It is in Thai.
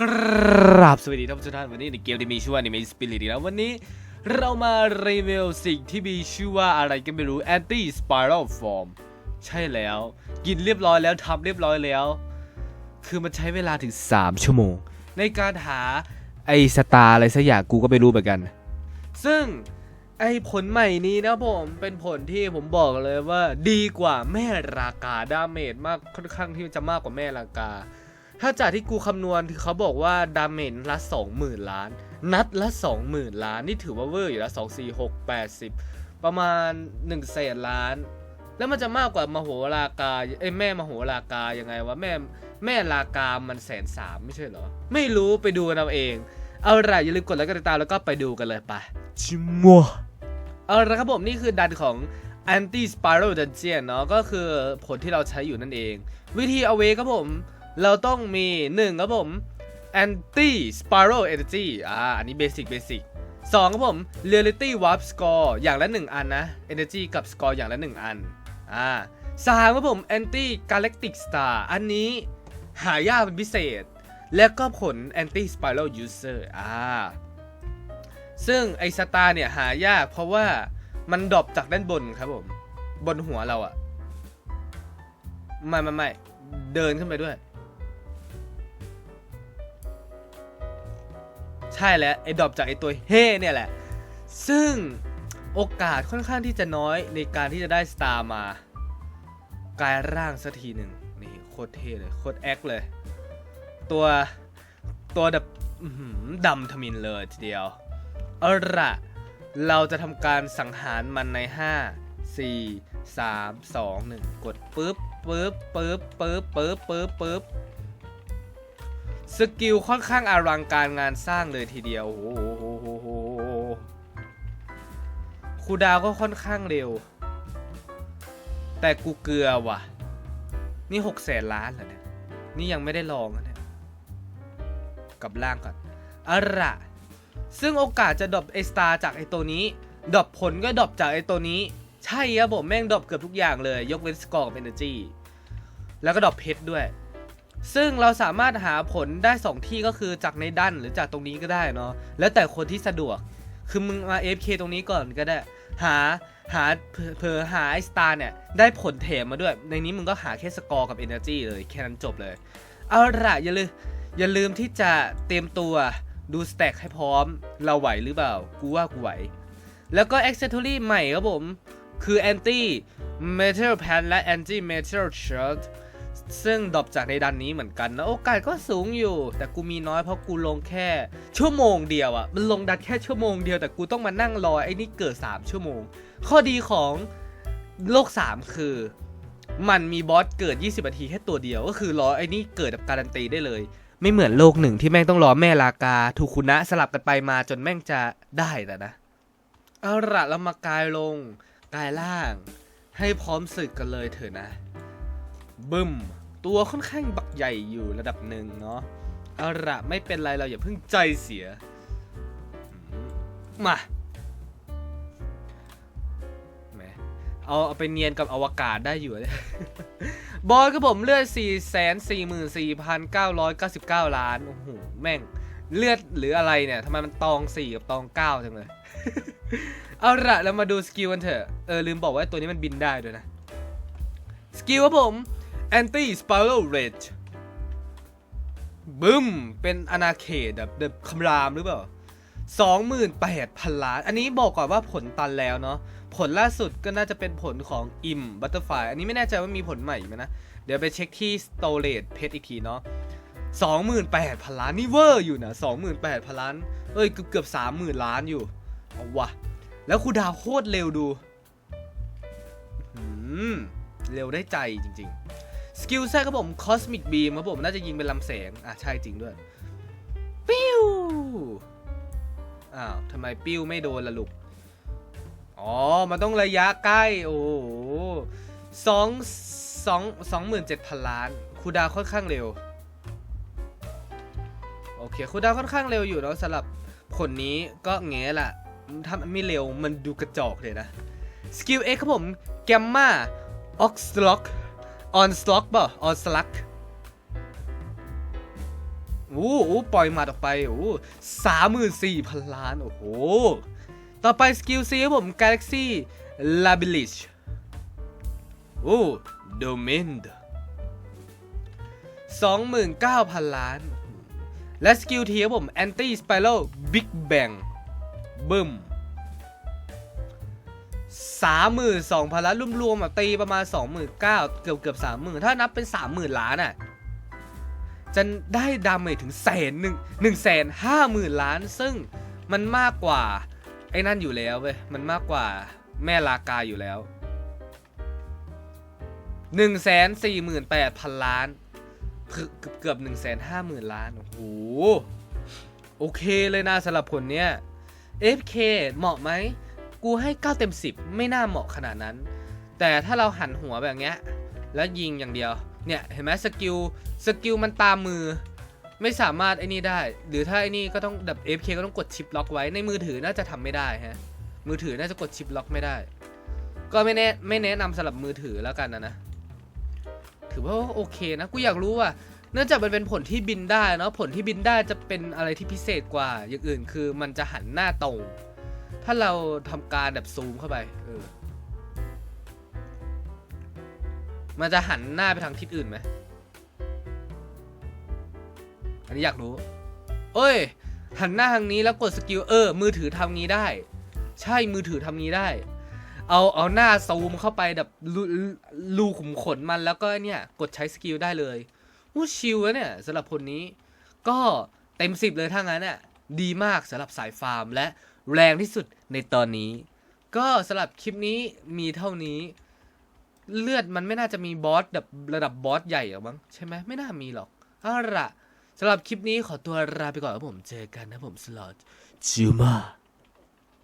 กราบสวัสดีท่านผู้ชมท่านวันนี้ในเกมที่มีชื่อว่า Anime Spirit นะวันนี้เรามารีวิวสิ่งที่มีชื่อว่าอะไรก็ไม่รู้ Anti Spiral Form ใช่แล้ว กินเรียบร้อยแล้วทำเรียบร้อยแล้ว คือมันใช้เวลาถึง 3 ชั่วโมง ในการหาไอสตาร์อะไรสักอย่างกูก็ไม่รู้เหมือนกัน ซึ่งไอผลใหม่นี้นะผมเป็นผลที่ผมบอกเลยว่าดีกว่าแม่รากาดาเมจมากค่อนข้างที่จะมากกว่าแม่รากา ถ้าจากที่กูคำนวณคือเขาบอกว่าดาเมจละ 20,000 ล้าน นัดละ 20,000 ล้าน นี่ถือว่าเวอร์อยู่แล้ว 2 4 6 80 ประมาณ1แสนล้าน แล้วมันจะมากกว่ามโหรากาเอ้ยแม่มโหรากายังไงวะแม่แม่รากามันแสนสามไม่ใช่เหรอ ไม่รู้ไปดูกันเอาเอง เอาละอย่าลืมกดไลค์กดติดตามแล้วก็ไปดูกันเลยไปชิมัวเอาละครับผมนี่คือดันของ Anti Spiral Dungeon เนาะก็คือผลที่เราใช้อยู่นั่นเอง วิธีเอาเวครับผม เราต้องมี 1 ครับผม anti spiral energy อ่า อันนี้เบสิกเบสิกสองครับผม reality warp score อย่างละ 1 อันนะ energy กับ score อย่างละ 1 อัน อ่าสามครับผม anti galactic star อันนี้หายากเป็นพิเศษ และก็ผล anti spiral user อ่า ซึ่งไอสตาร์เนี่ยหายากเพราะว่ามันดรอปจากด้านบนครับผม บนหัวเราอะไม่ไม่ไม่เดินขึ้นไปด้วย ใช่แล้วไอ้ดรอปจากไอ้ตัวเฮ่เนี่ยแหละ ซึ่งโอกาสค่อนข้างที่จะน้อยในการที่จะได้สตาร์มากลายร่างสักทีหนึ่งนี่โคตรเท่เลยโคตรแอคเลย ตัวตัวแบบดำทมินเลยทีเดียวเอาละเราจะทำการสังหารมันใน 5 4 3 2 1 กดปึ๊บปึ๊บปึ๊บปึ๊บปึ๊บปึ๊บปึ๊บ สกิลค่อนข้างอลังการงานสร้างเลยทีเดียว โอ้โหคูดาวก็ค่อนข้างเร็ว แต่กูเกลือว่ะ นี่หกแสนล้านเหรอเนี่ย นี่ยังไม่ได้ลองนะเนี่ยกับล่างก่อนอาละซึ่งโอกาสจะดรอปไอสตาร์จากไอตัวนี้ดรอปผลก็ดรอปจากไอตัวนี้ ใช่ครับผมแม่งดรอปเกือบทุกอย่างเลย ยกเว้นสกอร์กับเอเนอร์จีแล้วก็ดรอปเพชรด้วย ซึ่งเราสามารถหาผลได้ 2 ที่ก็คือจากในดันหรือจากตรงนี้ก็ได้เนาะแล้วแต่คนที่สะดวก คือมึงมา AFK ตรงนี้ก่อนก็ได้ หาหาเผลอเผลอหาไอสตาร์เนี่ย ได้ผลเถมมาด้วย ในนี้มึงก็หาแค่สกอร์กับ Energy เลยแค่นั้นจบเลย เอาละอย่าลืมอย่าลืมที่จะเตรียมตัวดูสแต็กให้พร้อม เราไหวหรือเปล่า กูว่ากูไหว แล้วก็ Accessory ใหม่ครับผม คือ Anti Metal Pan และ Anti Metal Shirt ซึ่งดรอปจากในดันนี้เหมือนกันนะโอกาสก็สูงอยู่ แต่กูมีน้อยเพราะกูลงแค่ ชั่วโมงเดียวอะมันลงดันแค่ชั่วโมงเดียวแต่กูต้องมานั่งรอไอ้นี่เกิด 3 ชั่วโมง ข้อดีของโลก 3 คือ มันมีบอสเกิด 20นาทีแค่ตัวเดียวก็คือรอไอ้นี่เกิดแบบการันตีได้เลย ไม่เหมือนโลกหนึ่งที่แม่งต้องรอแม่ลากาทูคุนะสลับกันไปมาจนแม่งจะได้แต่นะเอาละเรามากายลงกายล่าง ให้พร้อมศึกกันเลยเถอะนะบึ้ม ตัวค่อนข้างบักใหญ่อยู่ระดับหนึ่งเนาะเอาละไม่เป็นไรเราอย่าเพิ่งใจเสีย มาแมเอาเอาไปเนียนกับอวกาศได้อยู่เลย บอสก็ผมเลือด 4 4 4 9 9 9 ล้าน โอ้โห แม่งเลือดหรืออะไรเนี่ยทำไมมันตอง 4 กับตอง 9 จังเลย เอาละเรามาดูสกิลกันเถอะ เออ ลืมบอกว่าตัวนี้มันบินได้ด้วยนะ สกิลครับผม anti spiral rage บึ้ม เป็นอนาเขตแบบแบบคำรามหรือเปล่า28,000 ล้าน อันนี้บอกก่อนว่าผลตันแล้วเนาะ ผลล่าสุดก็น่าจะเป็นผลของ im butterfly อันนี้ไม่แน่ใจว่ามีผลใหม่ไหมนะ เดี๋ยวไปเช็คที่ storage เพชรอีกทีเนาะ28,000 ล้าน นี่เวอร์อยู่นะ28,000 ล้าน เอ้ย เกือบเกือบ30,000 ล้านอยู่ เอาวะ แล้วคูดาวโคตรเร็วดู เร็วได้ใจจริง ๆ สกิลแท้ครับผม Cosmic Beam ครับผม น่าจะยิงเป็นลำแสง อะ ใช่จริงด้วย ปิ้ว อ้าวทำไมปิ้วไม่โดนล่ะลูก อ๋อ มันต้องระยะใกล้ โอ้โหสองสองสองหมื่นเจ็ดพันล้าน คูดาค่อนข้างเร็ว โอเค คูดาค่อนข้างเร็วอยู่เนาะสำหรับผลนี้ก็แง่ละถ้ามันไม่เร็วมันดูกระจอกเลยนะ สกิล X ครับผม แกมมาออกสล็อก ออนสล็อกป่ะออนสลักโอ้โหปล่อยหมัดออกไปโอ้สามหมื่นสี่พันล้าน โอ้โห ต่อไปสกิลซีครับผม Galaxy l a b i l i s h โอ้ Domain สองหมื่นเก้าพันล้าน และสกิลทีครับผม Anti Spiral Big Bang บึ้ม สามหมื่นสองพันล้านรวมๆอะตีประมาณสองหมื่นเก้าเกือบเกือบสามหมื่นถ้านับเป็นสามหมื่นล้านอะจะได้ดาเมจถึงแสนหนึ่งหนึ่งแสนห้าหมื่นล้าน ซึ่งมันมากกว่า ไอ้นั่นอยู่แล้วเว้ยมันมากกว่าแม่ลากาอยู่แล้วหนึ่งแสนสี่หมื่นแปดพันล้านคือเกือบเกือบหนึ่งแสนห้าหมื่นล้าน โอ้โห โอเคเลยนะสำหรับผลเนี้ย FK เหมาะไหม กูให้ 9 เต็ม 10 ไม่น่าเหมาะขนาดนั้น แต่ถ้าเราหันหัวแบบเนี้ย แล้วยิงอย่างเดียว เนี่ยเห็นไหมสกิล สกิลมันตามมือ ไม่สามารถไอ้นี่ได้ หรือถ้าไอ้นี่ก็ต้องแบบ FK ก็ต้องกดชิปล็อกไว้ ในมือถือน่าจะทำไม่ได้ฮะ มือถือน่าจะกดชิปล็อกไม่ได้ ก็ไม่แนะไม่แนะนำสำหรับมือถือแล้วกันนะนะ ถือว่าโอเคนะ กูอยากรู้ว่าเนื่องจากมันเป็นผลที่บินได้เนาะ ผลที่บินได้จะเป็นอะไรที่พิเศษกว่า อย่างอื่นคือมันจะหันหน้าตรง ถ้าเราทำการแบบซูมเข้าไปเออมันจะหันหน้าไปทางทิศอื่นไหม อันนี้อยากรู้ เอ้ย หันหน้าทางนี้แล้วกดสกิลเออ มือถือทำงี้ได้ ใช่มือถือทำงี้ได้ เอาเอาหน้าซูมเข้าไปแบบรูรูขุมขนมันแล้วก็เนี่ย กดใช้สกิลได้เลยอู้ชิลแล้วเนี่ยสำหรับคนนี้ ก็เต็มสิบเลยถ้างั้นน่ะดีมากสำหรับสายฟาร์มและ แรงที่สุดในตอนนี้ ก็สำหรับคลิปนี้มีเท่านี้ เลือดมันไม่น่าจะมีบอสแบบระดับบอสใหญ่หรอกมั้งใช่ไหมไม่น่ามีหรอกเอาละสำหรับคลิปนี้ขอตัวลาไปก่อนครับผมเจอกันนะผมสลอตจิวมา